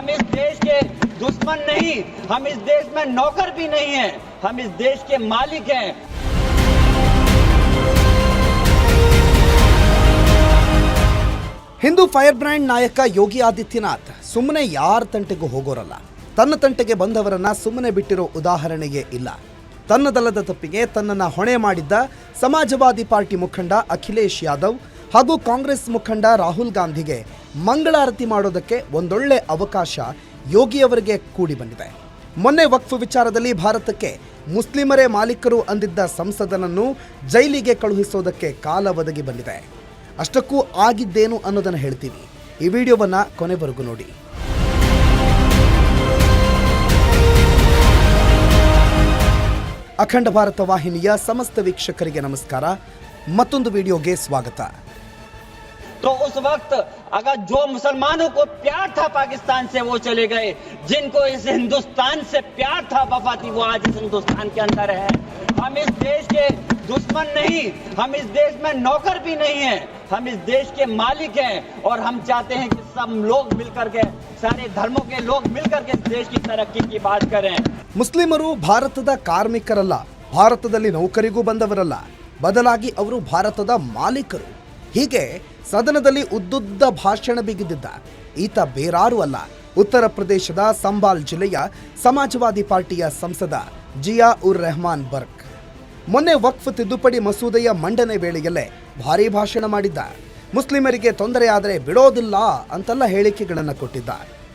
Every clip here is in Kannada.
हम इस देश के दुश्मन नहीं हम इस देश में नौकर भी नहीं है हम इस देश के मालिक हैं ಹಿಂದೂ ಫೈರ್ ಬ್ರ್ಯಾಂಡ್ ನಾಯಕ ಯೋಗಿ ಆದಿತ್ಯನಾಥ್ ಸುಮ್ಮನೆ ಯಾರ ತಂಟೆಗೂ ಹೋಗೋರಲ್ಲ ತನ್ನ ತಂಟೆಗೆ ಬಂದವರನ್ನ ಸುಮ್ಮನೆ ಬಿಟ್ಟಿರೋ ಉದಾಹರಣೆಯೇ ಇಲ್ಲ ತನ್ನದಲ್ಲದ ತಪ್ಪಿಗೆ ತನ್ನನ್ನು ಹೊಣೆ ಮಾಡಿದ್ದ ಸಮಾಜವಾದಿ ಪಾರ್ಟಿ ಮುಖಂಡ ಅಖಿಲೇಶ್ ಯಾದವ್ ಹಾಗೂ ಕಾಂಗ್ರೆಸ್ ಮುಖಂಡ ರಾಹುಲ್ ಗಾಂಧಿಗೆ ಮಂಗಳಾರತಿ ಮಾಡೋದಕ್ಕೆ ಒಂದೊಳ್ಳೆ ಅವಕಾಶ ಯೋಗಿಯವರಿಗೆ ಕೂಡಿ ಬಂದಿದೆ. ಮೊನ್ನೆ ವಕ್ಫ್ ವಿಚಾರದಲ್ಲಿ ಭಾರತಕ್ಕೆ ಮುಸ್ಲಿಮರೇ ಮಾಲೀಕರು ಅಂದಿದ್ದ ಸಂಸದನನ್ನು ಜೈಲಿಗೆ ಕಳುಹಿಸೋದಕ್ಕೆ ಕಾಲ ಒದಗಿ ಬಂದಿದೆ. ಅಷ್ಟಕ್ಕೂ ಆಗಿದ್ದೇನು ಅನ್ನೋದನ್ನು ಹೇಳ್ತೀವಿ. ಈ ವಿಡಿಯೋವನ್ನು ಕೊನೆವರೆಗೂ ನೋಡಿ. ಅಖಂಡ ಭಾರತ ವಾಹಿನಿಯ ಸಮಸ್ತ ವೀಕ್ಷಕರಿಗೆ ನಮಸ್ಕಾರ. ಮತ್ತೊಂದು ವಿಡಿಯೋಗೆ ಸ್ವಾಗತ. तो उस वक्त अगर जो मुसलमानों को प्यार था पाकिस्तान से वो चले गए जिनको इस हिंदुस्तान से प्यार था वफा थी वो आज इस हिंदुस्तान के अंदर है हम इस देश के दुश्मन नहीं हम इस देश में नौकर भी नहीं है हम इस देश के मालिक हैं और हम चाहते हैं कि सब लोग मिलकर के सारे धर्मों के लोग मिलकर के इस देश की तरक्की की बात करें ಮುಸ್ಲಿಮರು ಭಾರತದ ಕಾರ್ಮಿಕರಲ್ಲ ಭಾರತದಲ್ಲಿ ನೌಕರಿಗೂ ಬಂದವರಲ್ಲ ಬದಲಾಗಿ ಅವರು ಭಾರತದ ಮಾಲೀಕರು ಹೀಗೆ ಸದನದಲ್ಲಿ ಉದ್ದುದ್ದ ಭಾಷಣ ಬಿಗಿದಿದ್ದ ಈತ ಬೇರಾರೂ ಅಲ್ಲ, ಉತ್ತರ ಪ್ರದೇಶದ ಸಂಬಾಲ್ ಜಿಲ್ಲೆಯ ಸಮಾಜವಾದಿ ಪಾರ್ಟಿಯ ಸಂಸದ ಜಿಯಾ ಉರ್ ರೆಹಮಾನ್ ಬರ್ಕ್ ಮೊನ್ನೆ ವಕ್ಫ್ ತಿದ್ದುಪಡಿ ಮಸೂದೆಯ ಮಂಡನೆ ವೇಳೆಯಲ್ಲೇ ಭಾರೀ ಭಾಷಣ ಮಾಡಿದ್ದ. ಮುಸ್ಲಿಮರಿಗೆ ತೊಂದರೆಯಾದರೆ ಬಿಡೋದಿಲ್ಲ ಅಂತೆಲ್ಲ ಹೇಳಿಕೆಗಳನ್ನು ಕೊಟ್ಟಿದ್ದ.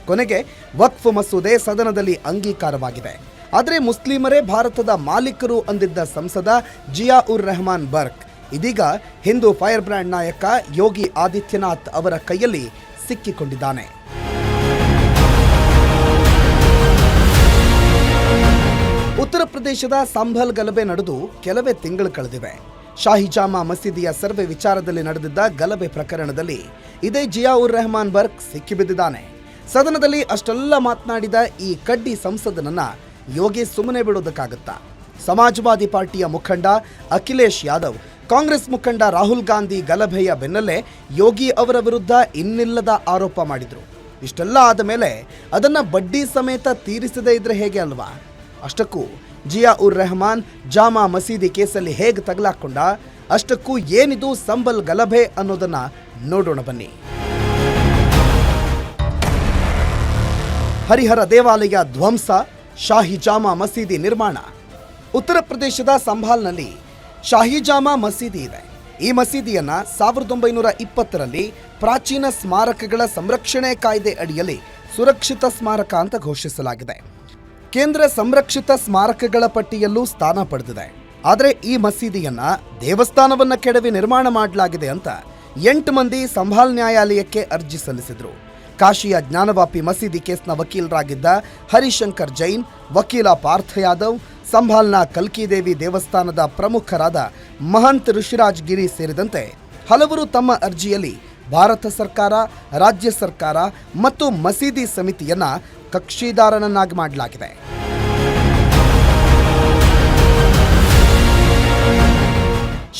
ಕೊನೆಗೆ ವಕ್ಫ್ ಮಸೂದೆ ಸದನದಲ್ಲಿ ಅಂಗೀಕಾರವಾಗಿದೆ. ಆದರೆ ಮುಸ್ಲಿಮರೇ ಭಾರತದ ಮಾಲೀಕರು ಅಂದಿದ್ದ ಸಂಸದ ಜಿಯಾ ಉರ್ ರೆಹಮಾನ್ ಬರ್ಕ್ ಇದೀಗ ಹಿಂದೂ ಫೈರ್ ಬ್ರ್ಯಾಂಡ್ ನಾಯಕ ಯೋಗಿ ಆದಿತ್ಯನಾಥ್ ಅವರ ಕೈಯಲ್ಲಿ ಸಿಕ್ಕಿಕೊಂಡಿದ್ದಾನೆ. ಉತ್ತರ ಪ್ರದೇಶದ ಸಂಭಲ್ ಗಲಭೆ ನಡೆದು ಕೆಲವೇ ತಿಂಗಳು ಕಳೆದಿವೆ. ಶಾಹಿಜಾಮಾ ಮಸೀದಿಯ ಸರ್ವೆ ವಿಚಾರದಲ್ಲಿ ನಡೆದಿದ್ದ ಗಲಭೆ ಪ್ರಕರಣದಲ್ಲಿ ಇದೇ ಜಿಯಾ ಉರ್ ರೆಹಮಾನ್ ಬರ್ಕ್ ಸಿಕ್ಕಿಬಿದ್ದಿದ್ದಾನೆ. ಸದನದಲ್ಲಿ ಅಷ್ಟೆಲ್ಲ ಮಾತನಾಡಿದ ಈ ಕಡ್ಡಿ ಸಂಸದನನ್ನ ಯೋಗಿ ಸುಮ್ಮನೆ ಬಿಡೋದಕ್ಕಾಗತ್ತಾ? ಸಮಾಜವಾದಿ ಪಾರ್ಟಿಯ ಮುಖಂಡ ಅಖಿಲೇಶ್ ಯಾದವ್ ಕಾಂಗ್ರೆಸ್ ಮುಖಂಡ ರಾಹುಲ್ ಗಾಂಧಿ ಗಲಭೆಯ ಬೆನ್ನಲ್ಲೇ ಯೋಗಿ ಅವರ ವಿರುದ್ಧ ಇನ್ನಿಲ್ಲದ ಆರೋಪ ಮಾಡಿದರು. ಇಷ್ಟೆಲ್ಲ ಆದ ಮೇಲೆ ಅದನ್ನು ಬಡ್ಡಿ ಸಮೇತ ತೀರಿಸದೇ ಇದ್ರೆ ಹೇಗೆ ಅಲ್ವಾ? ಅಷ್ಟಕ್ಕೂ ಜಿಯಾ ಉರ್ ರೆಹಮಾನ್ ಜಾಮಾ ಮಸೀದಿ ಕೇಸಲ್ಲಿ ಹೇಗೆ ತಗಲಾಕೊಂಡ? ಅಷ್ಟಕ್ಕೂ ಏನಿದು ಸಂಬಲ್ ಗಲಭೆ ಅನ್ನೋದನ್ನ ನೋಡೋಣ ಬನ್ನಿ. ಹರಿಹರ ದೇವಾಲಯ ಧ್ವಂಸ, ಶಾಹಿ ಜಾಮಾ ಮಸೀದಿ ನಿರ್ಮಾಣ. ಉತ್ತರ ಪ್ರದೇಶದ ಸಂಭಾಲ್ನಲ್ಲಿ ಶಾಹಿ ಜಾಮಾ ಮಸೀದಿ ಇದೆ. ಈ ಮಸೀದಿಯನ್ನು ಸಾವಿರದ ಒಂಬೈನೂರ ಇಪ್ಪತ್ತರಲ್ಲಿ ಪ್ರಾಚೀನ ಸ್ಮಾರಕಗಳ ಸಂರಕ್ಷಣೆ ಕಾಯ್ದೆ ಅಡಿಯಲ್ಲಿ ಸುರಕ್ಷಿತ ಸ್ಮಾರಕ ಅಂತ ಘೋಷಿಸಲಾಗಿದೆ. ಕೇಂದ್ರ ಸಂರಕ್ಷಿತ ಸ್ಮಾರಕಗಳ ಪಟ್ಟಿಯಲ್ಲೂ ಸ್ಥಾನ ಪಡೆದಿದೆ. ಆದರೆ ಈ ಮಸೀದಿಯನ್ನ ದೇವಸ್ಥಾನವನ್ನ ಕೆಡವಿ ನಿರ್ಮಾಣ ಮಾಡಲಾಗಿದೆ ಅಂತ ಎಂಟು ಮಂದಿ ಸಂಭಾಲ್ ನ್ಯಾಯಾಲಯಕ್ಕೆ ಅರ್ಜಿ ಸಲ್ಲಿಸಿದ್ರು. ಕಾಶಿಯ ಜ್ಞಾನವಾಪಿ ಮಸೀದಿ ಕೇಸ್ನ ವಕೀಲರಾಗಿದ್ದ ಹರಿಶಂಕರ್ ಜೈನ್, ವಕೀಲ ಪಾರ್ಥ ಯಾದವ್ ಸಂಭಾಲ್ನ ಕಲ್ಕಿದೇವಿ ದೇವಸ್ಥಾನದ ಪ್ರಮುಖರಾದ ಮಹಂತ್ ಋಷಿರಾಜ್ ಗಿರಿ ಸೇರಿದಂತೆ ಹಲವರು ತಮ್ಮ ಅರ್ಜಿಯಲ್ಲಿ ಭಾರತ ಸರ್ಕಾರ, ರಾಜ್ಯ ಸರ್ಕಾರ ಮತ್ತು ಮಸೀದಿ ಸಮಿತಿಯನ್ನ ಕಕ್ಷಿದಾರನನ್ನಾಗಿ ಮಾಡಲಾಗಿದೆ.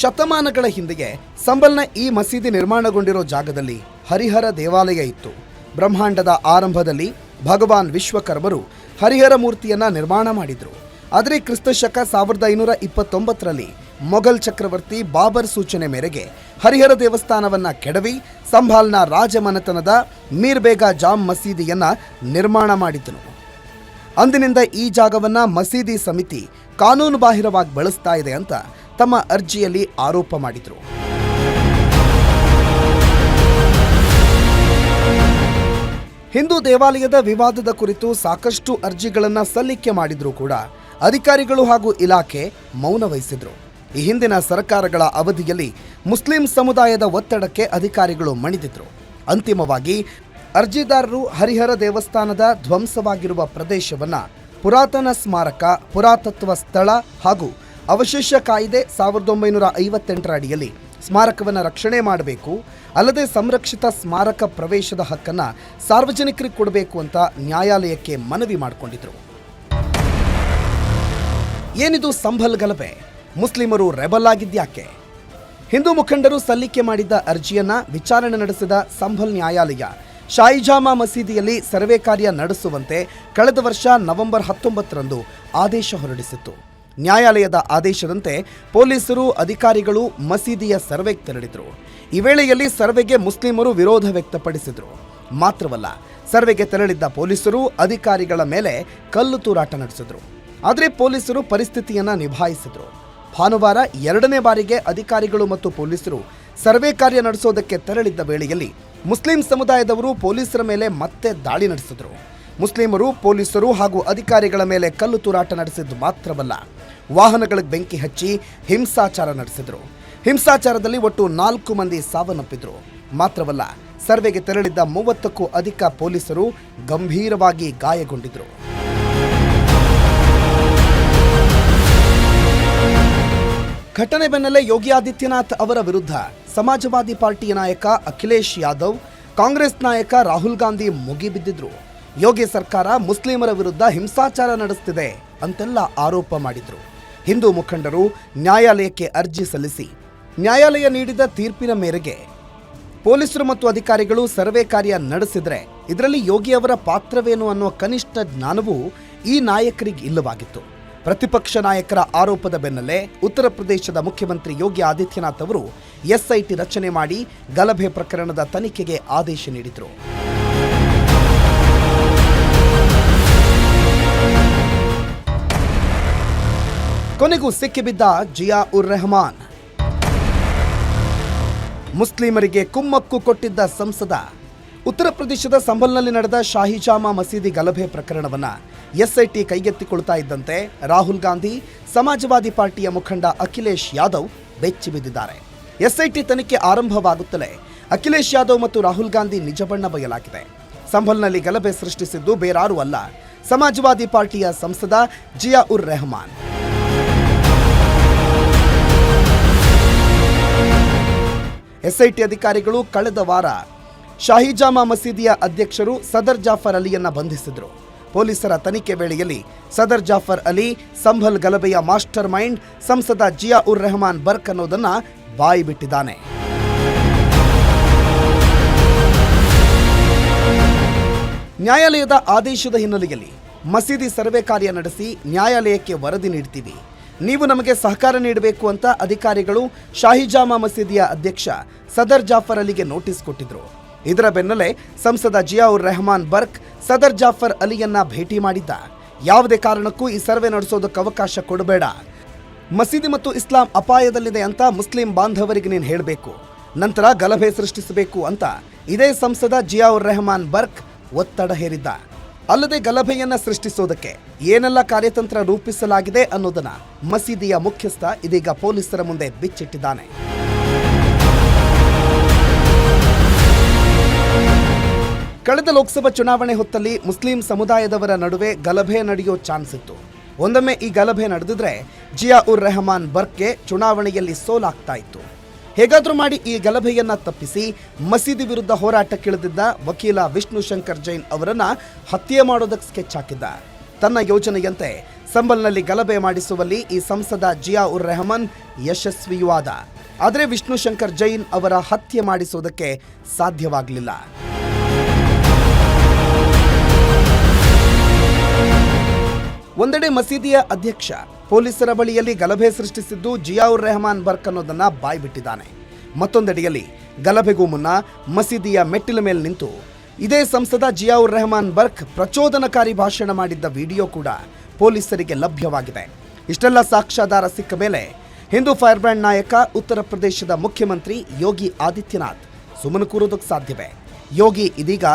ಶತಮಾನಗಳ ಹಿಂದೆಯೇ ಸಂಬಲ್ನ ಈ ಮಸೀದಿ ನಿರ್ಮಾಣಗೊಂಡಿರೋ ಜಾಗದಲ್ಲಿ ಹರಿಹರ ದೇವಾಲಯ ಇತ್ತು. ಬ್ರಹ್ಮಾಂಡದ ಆರಂಭದಲ್ಲಿ ಭಗವಾನ್ ವಿಶ್ವಕರ್ಮರು ಹರಿಹರ ಮೂರ್ತಿಯನ್ನ ನಿರ್ಮಾಣ ಮಾಡಿದ್ರು. ಆದರೆ ಕ್ರಿಸ್ತ ಶಕ ಸಾವಿರದ ಐನೂರ ಇಪ್ಪತ್ತೊಂಬತ್ತರಲ್ಲಿ ಮೊಘಲ್ ಚಕ್ರವರ್ತಿ ಬಾಬರ್ ಸೂಚನೆ ಮೇರೆಗೆ ಹರಿಹರ ದೇವಸ್ಥಾನವನ್ನ ಕೆಡವಿ ಸಂಭಾಲ್ನ ರಾಜಮನೆತನದ ಮೀರ್ಬೇಗ ಜಾಮ್ ಮಸೀದಿಯನ್ನ ನಿರ್ಮಾಣ ಮಾಡಿದನು. ಅಂದಿನಿಂದ ಈ ಜಾಗವನ್ನ ಮಸೀದಿ ಸಮಿತಿ ಕಾನೂನು ಬಾಹಿರವಾಗಿ ಬಳಸ್ತಾ ಇದೆ ಅಂತ ತಮ್ಮ ಅರ್ಜಿಯಲ್ಲಿ ಆರೋಪ ಮಾಡಿದರು. ಹಿಂದೂ ದೇವಾಲಯದ ವಿವಾದದ ಕುರಿತು ಸಾಕಷ್ಟು ಅರ್ಜಿಗಳನ್ನು ಸಲ್ಲಿಕೆ ಮಾಡಿದರೂ ಕೂಡ ಅಧಿಕಾರಿಗಳು ಹಾಗೂ ಇಲಾಖೆ ಮೌನ ವಹಿಸಿದ್ರು ಈ ಹಿಂದಿನ ಸರ್ಕಾರಗಳ ಅವಧಿಯಲ್ಲಿ ಮುಸ್ಲಿಂ ಸಮುದಾಯದ ಒತ್ತಡಕ್ಕೆ ಅಧಿಕಾರಿಗಳು ಮಣಿದಿದ್ರು. ಅಂತಿಮವಾಗಿ, ಅರ್ಜಿದಾರರು ಹರಿಹರ ದೇವಸ್ಥಾನದ ಧ್ವಂಸವಾಗಿರುವ ಪ್ರದೇಶವನ್ನ ಪುರಾತನ ಸ್ಮಾರಕ, ಪುರಾತತ್ವ ಸ್ಥಳ ಹಾಗೂ ಅವಶೇಷ ಕಾಯ್ದೆ ಸಾವಿರದ ಒಂಬೈನೂರ ಐವತ್ತೆಂಟರ ಅಡಿಯಲ್ಲಿ ಸ್ಮಾರಕವನ್ನು ರಕ್ಷಣೆ ಮಾಡಬೇಕು, ಅಲ್ಲದೆ ಸಂರಕ್ಷಿತ ಸ್ಮಾರಕ ಪ್ರವೇಶದ ಹಕ್ಕನ್ನು ಸಾರ್ವಜನಿಕರಿಗೆ ಕೊಡಬೇಕು ಅಂತ ನ್ಯಾಯಾಲಯಕ್ಕೆ ಮನವಿ ಮಾಡಿಕೊಂಡಿದ್ರು. ಏನಿದು ಸಂಭಲ್ ಗಲಭೆ? ಮುಸ್ಲಿಮರು ರೆಬಲ್ ಆಗಿದ್ಯಾಕೆ? ಹಿಂದೂ ಮುಖಂಡರು ಸಲ್ಲಿಕೆ ಮಾಡಿದ್ದ ಅರ್ಜಿಯನ್ನ ವಿಚಾರಣೆ ನಡೆಸಿದ ಸಂಭಲ್ ನ್ಯಾಯಾಲಯ ಶಾಯಿಜಾಮಾ ಮಸೀದಿಯಲ್ಲಿ ಸರ್ವೆ ಕಾರ್ಯ ನಡೆಸುವಂತೆ ಕಳೆದ ವರ್ಷ ನವೆಂಬರ್ ಹತ್ತೊಂಬತ್ತರಂದು ಆದೇಶ ಹೊರಡಿಸಿತ್ತು. ನ್ಯಾಯಾಲಯದ ಆದೇಶದಂತೆ ಪೊಲೀಸರು, ಅಧಿಕಾರಿಗಳು ಮಸೀದಿಯ ಸರ್ವೆಗೆ ತೆರಳಿದರು. ಈ ವೇಳೆಯಲ್ಲಿ ಸರ್ವೆಗೆ ಮುಸ್ಲಿಮರು ವಿರೋಧ ವ್ಯಕ್ತಪಡಿಸಿದರು. ಮಾತ್ರವಲ್ಲ, ಸರ್ವೆಗೆ ತೆರಳಿದ್ದ ಪೊಲೀಸರು, ಅಧಿಕಾರಿಗಳ ಮೇಲೆ ಕಲ್ಲು ತೂರಾಟ ನಡೆಸಿದ್ರು. ಆದರೆ ಪೊಲೀಸರು ಪರಿಸ್ಥಿತಿಯನ್ನು ನಿಭಾಯಿಸಿದರು. ಭಾನುವಾರ ಎರಡನೇ ಬಾರಿಗೆ ಅಧಿಕಾರಿಗಳು ಮತ್ತು ಪೊಲೀಸರು ಸರ್ವೆ ಕಾರ್ಯ ನಡೆಸೋದಕ್ಕೆ ತೆರಳಿದ್ದ ವೇಳೆಯಲ್ಲಿ ಮುಸ್ಲಿಂ ಸಮುದಾಯದವರು ಪೊಲೀಸರ ಮೇಲೆ ಮತ್ತೆ ದಾಳಿ ನಡೆಸಿದ್ರು. ಮುಸ್ಲಿಮರು, ಪೊಲೀಸರು ಹಾಗೂ ಅಧಿಕಾರಿಗಳ ಮೇಲೆ ಕಲ್ಲು ತೂರಾಟ ನಡೆಸಿದ್ದು ಮಾತ್ರವಲ್ಲ, ವಾಹನಗಳಿಗೆ ಬೆಂಕಿ ಹಚ್ಚಿ ಹಿಂಸಾಚಾರ ನಡೆಸಿದ್ರು. ಹಿಂಸಾಚಾರದಲ್ಲಿ ಒಟ್ಟು ನಾಲ್ಕು ಮಂದಿ ಸಾವನ್ನಪ್ಪಿದ್ರು. ಮಾತ್ರವಲ್ಲ, ಸರ್ವೆಗೆ ತೆರಳಿದ್ದ ಮೂವತ್ತಕ್ಕೂ ಅಧಿಕ ಪೊಲೀಸರು ಗಂಭೀರವಾಗಿ ಗಾಯಗೊಂಡಿದ್ರು. ಘಟನೆ ಬೆನ್ನಲ್ಲೇ ಯೋಗಿ ಆದಿತ್ಯನಾಥ್ ಅವರ ವಿರುದ್ಧ ಸಮಾಜವಾದಿ ಪಾರ್ಟಿಯ ನಾಯಕ ಅಖಿಲೇಶ್ ಯಾದವ್, ಕಾಂಗ್ರೆಸ್ ನಾಯಕ ರಾಹುಲ್ ಗಾಂಧಿ ಮುಗಿಬಿದ್ದಿದ್ರು ಯೋಗಿ ಸರ್ಕಾರ ಮುಸ್ಲಿಮರ ವಿರುದ್ಧ ಹಿಂಸಾಚಾರ ನಡೆಸುತ್ತಿದೆ ಅಂತೆಲ್ಲ ಆರೋಪ ಮಾಡಿದ್ರು. ಹಿಂದೂ ಮುಖಂಡರು ನ್ಯಾಯಾಲಯಕ್ಕೆ ಅರ್ಜಿ ಸಲ್ಲಿಸಿ, ನ್ಯಾಯಾಲಯ ನೀಡಿದ ತೀರ್ಪಿನ ಮೇರೆಗೆ ಪೊಲೀಸರು ಮತ್ತು ಅಧಿಕಾರಿಗಳು ಸರ್ವೆ ಕಾರ್ಯ ನಡೆಸಿದ್ರೆ ಇದರಲ್ಲಿ ಯೋಗಿ ಅವರ ಪಾತ್ರವೇನು ಅನ್ನೋ ಕನಿಷ್ಠ ಜ್ಞಾನವೂ ಈ ನಾಯಕರಿಗೆ ಇಲ್ಲವಾಗಿತ್ತು ಪ್ರತಿಪಕ್ಷ ನಾಯಕರ ಆರೋಪದ ಬೆನ್ನಲ್ಲೇ ಉತ್ತರ ಪ್ರದೇಶದ ಮುಖ್ಯಮಂತ್ರಿ ಯೋಗಿ ಆದಿತ್ಯನಾಥ್ ಅವರು ಎಸ್ಐಟಿ ರಚನೆ ಮಾಡಿ ಗಲಭೆ ಪ್ರಕರಣದ ತನಿಖೆಗೆ ಆದೇಶ ನೀಡಿದರು. ಕೊನೆಗೂ ಸಿಕ್ಕಿಬಿದ್ದ ಜಿಯಾ ಉರ್ ರೆಹಮಾನ್. ಮುಸ್ಲಿಮರಿಗೆ ಕುಮ್ಮಕ್ಕು ಕೊಟ್ಟಿದ್ದ ಸಂಸದ. ಉತ್ತರ ಪ್ರದೇಶದ ಸಂಬಲ್ನಲ್ಲಿ ನಡೆದ ಶಾಹಿಜಾಮಾ ಮಸೀದಿ ಗಲಭೆ ಪ್ರಕರಣವನ್ನ ಎಸ್ಐಟಿ ಕೈಗೆತ್ತಿಕೊಳ್ತಾ ಇದ್ದಂತೆ ರಾಹುಲ್ ಗಾಂಧಿ, ಸಮಾಜವಾದಿ ಪಾರ್ಟಿಯ ಮುಖಂಡ ಅಖಿಲೇಶ್ ಯಾದವ್ ಬೆಚ್ಚಿ ಬಿದ್ದಿದ್ದಾರೆ. ಎಸ್ಐಟಿ ತನಿಖೆ ಆರಂಭವಾಗುತ್ತಲೇ ಅಖಿಲೇಶ್ ಯಾದವ್ ಮತ್ತು ರಾಹುಲ್ ಗಾಂಧಿ ನಿಜ ಬಣ್ಣ ಬಯಲಾಗಿದೆ. ಸಂಭಲ್ನಲ್ಲಿ ಗಲಭೆ ಸೃಷ್ಟಿಸಿದ್ದು ಬೇರಾರೂ ಅಲ್ಲ, ಸಮಾಜವಾದಿ ಪಾರ್ಟಿಯ ಸಂಸದ ಜಿಯಾ ಉರ್ ರೆಹಮಾನ್. ಎಸ್ಐಟಿ ಅಧಿಕಾರಿಗಳು ಕಳೆದ ವಾರ ಶಾಹಿಜಾಮಾ ಮಸೀದಿಯ ಅಧ್ಯಕ್ಷರು ಸದರ್ ಜಾಫರ್ ಅಲಿಯನ್ನ ಬಂಧಿಸಿದ್ರು. ಪೊಲೀಸರ ತನಿಖೆ ವೇಳೆಯಲ್ಲಿ ಸದರ್ ಜಾಫರ್ ಅಲಿ, ಸಂಭಲ್ ಗಲಭೆಯ ಮಾಸ್ಟರ್ ಮೈಂಡ್, ಸಂಸದ ಜಿಯಾ ಉರ್ ರೆಹಮಾನ್ ಬರ್ಕ್ ಅನ್ನೋದನ್ನ ಬಾಯಿ ಬಿಟ್ಟಿದ್ದಾನೆ. ನ್ಯಾಯಾಲಯದ ಆದೇಶದ ಹಿನ್ನೆಲೆಯಲ್ಲಿ ಮಸೀದಿ ಸರ್ವೆ ಕಾರ್ಯ ನಡೆಸಿ ನ್ಯಾಯಾಲಯಕ್ಕೆ ವರದಿ ನೀಡ್ತೀವಿ. ನೀವು ನಮಗೆ ಸಹಕಾರ ನೀಡಬೇಕು ಅಂತ ಅಧಿಕಾರಿಗಳು ಶಾಹಿಜಾಮಾ ಮಸೀದಿಯ ಅಧ್ಯಕ್ಷ ಸದರ್ ಜಾಫರ್ ಅಲಿಗೆ ನೋಟಿಸ್ ಕೊಟ್ಟಿದ್ರು. ಇದರ ಬೆನ್ನಲ್ಲೇ ಸಂಸದ ಜಿಯಾವುರ್ ರೆಹಮಾನ್ ಬರ್ಕ್, ಸದರ್ ಜಾಫರ್ ಅಲಿಯನ್ನ ಭೇಟಿ ಮಾಡಿದ್ದ. ಯಾವುದೇ ಕಾರಣಕ್ಕೂ ಈ ಸರ್ವೆ ನಡೆಸೋದಕ್ಕೆ ಅವಕಾಶ ಕೊಡಬೇಡ. ಮಸೀದಿ ಮತ್ತು ಇಸ್ಲಾಂ ಅಪಾಯದಲ್ಲಿದೆ ಅಂತ ಮುಸ್ಲಿಂ ಬಾಂಧವರಿಗೆ ನೀನು ಹೇಳಬೇಕು. ನಂತರ ಗಲಭೆ ಸೃಷ್ಟಿಸಬೇಕು ಅಂತ ಇದೇ ಸಂಸದ ಜಿಯಾ ಉರ್ ರೆಹಮಾನ್ ಬರ್ಕ್ ಒತ್ತಡ ಹೇರಿದ್ದ. ಅಲ್ಲದೆ ಗಲಭೆಯನ್ನ ಸೃಷ್ಟಿಸೋದಕ್ಕೆ ಏನೆಲ್ಲ ಕಾರ್ಯತಂತ್ರ ರೂಪಿಸಲಾಗಿದೆ ಅನ್ನೋದನ್ನ ಮಸೀದಿಯ ಮುಖ್ಯಸ್ಥ ಇದೀಗ ಪೊಲೀಸರ ಮುಂದೆ ಬಿಚ್ಚಿಟ್ಟಿದ್ದಾನೆ. ಕಳೆದ ಲೋಕಸಭಾ ಚುನಾವಣೆ ಹೊತ್ತಲ್ಲಿ ಮುಸ್ಲಿಂ ಸಮುದಾಯದವರ ನಡುವೆ ಗಲಭೆ ನಡೆಯೋ ಚಾನ್ಸ್ ಇತ್ತು. ಒಂದೊಮ್ಮೆ ಈ ಗಲಭೆ ನಡೆದಿದ್ರೆ ಜಿಯಾ ಉರ್ ರೆಹಮಾನ್ ಬರ್ಕೆ ಚುನಾವಣೆಯಲ್ಲಿ ಸೋಲಾಗ್ತಾ ಇತ್ತು. ಹೇಗಾದರೂ ಮಾಡಿ ಈ ಗಲಭೆಯನ್ನ ತಪ್ಪಿಸಿ ಮಸೀದಿ ವಿರುದ್ಧ ಹೋರಾಟಕ್ಕಿಳಿದಿದ್ದ ವಕೀಲ ವಿಷ್ಣು ಶಂಕರ್ ಜೈನ್ ಅವರನ್ನ ಹತ್ಯೆ ಮಾಡೋದಕ್ಕೆ ಸ್ಕೆಚ್ ಹಾಕಿದ್ದ. ತನ್ನ ಯೋಜನೆಯಂತೆ ಸಂಬಲ್ನಲ್ಲಿ ಗಲಭೆ ಮಾಡಿಸುವಲ್ಲಿ ಈ ಸಂಸದ ಜಿಯಾ ಉರ್ ರೆಹಮಾನ್ ಯಶಸ್ವಿಯೂ ಆದ. ಆದರೆ ವಿಷ್ಣು ಶಂಕರ್ ಜೈನ್ ಅವರ ಹತ್ಯೆ ಮಾಡಿಸೋದಕ್ಕೆ ಸಾಧ್ಯವಾಗಲಿಲ್ಲ. ಒಂದೆಡೆ ಮಸೀದಿಯ ಅಧ್ಯಕ್ಷ ಪೊಲೀಸರ ಬಳಿಯಲ್ಲಿ ಗಲಭೆ ಸೃಷ್ಟಿಸಿದ್ದು ಜಿಯಾವುರ್ ರೆಹಮಾನ್ ಬರ್ಕ್ ಅನ್ನೋದನ್ನ ಬಾಯ್ಬಿಟ್ಟಿದ್ದಾನೆ. ಮತ್ತೊಂದೆಡೆಯಲ್ಲಿ ಗಲಭೆಗೂ ಮುನ್ನ ಮಸೀದಿಯ ಮೆಟ್ಟಿಲ ಮೇಲೆ ನಿಂತು ಇದೇ ಸಂಸದ ಜಿಯಾವುರ್ ರೆಹಮಾನ್ ಬರ್ಕ್ ಪ್ರಚೋದನಕಾರಿ ಭಾಷಣ ಮಾಡಿದ್ದ ವಿಡಿಯೋ ಕೂಡ ಪೊಲೀಸರಿಗೆ ಲಭ್ಯವಾಗಿದೆ. ಇಷ್ಟೆಲ್ಲ ಸಾಕ್ಷ್ಯಾಧಾರ ಸಿಕ್ಕ ಮೇಲೆ ಹಿಂದೂ ಫೈರ್ ಬ್ರ್ಯಾಂಡ್ ನಾಯಕ ಉತ್ತರ ಪ್ರದೇಶದ ಮುಖ್ಯಮಂತ್ರಿ ಯೋಗಿ ಆದಿತ್ಯನಾಥ್ ಸುಮ್ಮನೆ ಕೂರೋದಕ್ಕೆ ಸಾಧ್ಯವೇ. ಯೋಗಿ ಇದೀಗ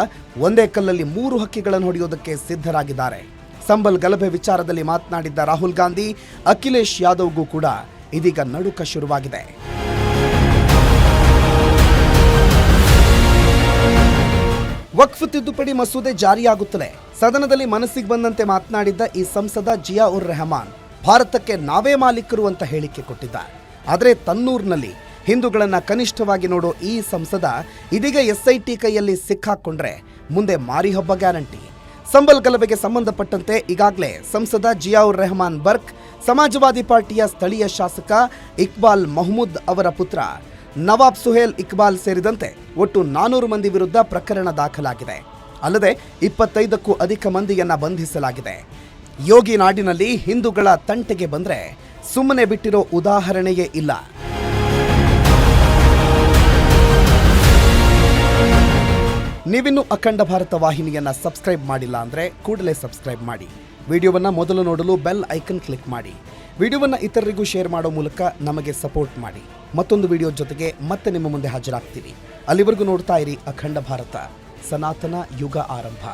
ಒಂದೇ ಕಲ್ಲಲ್ಲಿ ಮೂರು ಹಕ್ಕಿಗಳನ್ನು ಹೊಡೆಯೋದಕ್ಕೆ ಸಿದ್ಧರಾಗಿದ್ದಾರೆ. ಸಂಬಲ್ ಗಲಭೆ ವಿಚಾರದಲ್ಲಿ ಮಾತನಾಡಿದ್ದ ರಾಹುಲ್ ಗಾಂಧಿ, ಅಖಿಲೇಶ್ ಯಾದವ್ಗೂ ಕೂಡ ಇದೀಗ ನಡುಕ ಶುರುವಾಗಿದೆ. ವಕ್ಫ್ ತಿದ್ದುಪಡಿ ಮಸೂದೆ ಜಾರಿಯಾಗುತ್ತದೆ. ಸದನದಲ್ಲಿ ಮನಸ್ಸಿಗೆ ಬಂದಂತೆ ಮಾತನಾಡಿದ್ದ ಈ ಸಂಸದ ಜಿಯಾ ಉರ್ ರೆಹಮಾನ್, ಭಾರತಕ್ಕೆ ನಾವೇ ಮಾಲೀಕರು ಅಂತ ಹೇಳಿಕೆ ಕೊಟ್ಟಿದ್ದ ಆದರೆ ತನ್ನೂರಿನಲ್ಲಿ ಹಿಂದೂಗಳನ್ನು ಕನಿಷ್ಠವಾಗಿ ನೋಡೋ ಈ ಸಂಸದ ಇದೀಗ ಎಸ್ಐಟಿ ಕೈಯಲ್ಲಿ ಸಿಕ್ಕಾಕೊಂಡ್ರೆ ಮುಂದೆ ಮಾರಿ ಹಬ್ಬ ಗ್ಯಾರಂಟಿ. ಸಂಬಲ್ ಗಲಭೆಗೆ ಸಂಬಂಧಪಟ್ಟಂತೆ ಈಗಾಗಲೇ ಸಂಸದ ಜಿಯಾವುರ್ ರೆಹಮಾನ್ ಬರ್ಕ್, ಸಮಾಜವಾದಿ ಪಾರ್ಟಿಯ ಸ್ಥಳೀಯ ಶಾಸಕ ಇಕ್ಬಾಲ್ ಮಹಮೂದ್ ಅವರ ಪುತ್ರ ನವಾಬ್ ಸುಹೇಲ್ ಇಕ್ಬಾಲ್ ಸೇರಿದಂತೆ ಒಟ್ಟು ನಾನೂರು ಮಂದಿ ವಿರುದ್ಧ ಪ್ರಕರಣ ದಾಖಲಾಗಿದೆ. ಅಲ್ಲದೆ ಇಪ್ಪತ್ತೈದಕ್ಕೂ ಅಧಿಕ ಮಂದಿಯನ್ನ ಬಂಧಿಸಲಾಗಿದೆ. ಯೋಗಿ ನಾಡಿನಲ್ಲಿ ಹಿಂದೂಗಳ ತಂಟೆಗೆ ಬಂದರೆ ಸುಮ್ಮನೆ ಬಿಟ್ಟಿರೋ ಉದಾಹರಣೆಯೇ ಇಲ್ಲ. ನೀವಿನ್ನೂ ಅಖಂಡ ಭಾರತ ವಾಹಿನಿಯನ್ನ ಸಬ್ಸ್ಕ್ರೈಬ್ ಮಾಡಿಲ್ಲ ಅಂದ್ರೆ ಕೂಡಲೇ ಸಬ್ಸ್ಕ್ರೈಬ್ ಮಾಡಿ. ವಿಡಿಯೋವನ್ನ ಮೊದಲು ನೋಡಲು ಬೆಲ್ ಐಕನ್ ಕ್ಲಿಕ್ ಮಾಡಿ. ವಿಡಿಯೋವನ್ನ ಇತರರಿಗೂ ಶೇರ್ ಮಾಡೋ ಮೂಲಕ ನಮಗೆ ಸಪೋರ್ಟ್ ಮಾಡಿ. ಮತ್ತೊಂದು ವಿಡಿಯೋ ಜೊತೆಗೆ ಮತ್ತೆ ನಿಮ್ಮ ಮುಂದೆ ಹಾಜರಾಗ್ತೀವಿ. ಅಲ್ಲಿವರೆಗೂ ನೋಡ್ತಾ ಇರಿ ಅಖಂಡ ಭಾರತ. ಸನಾತನ ಯುಗ ಆರಂಭ.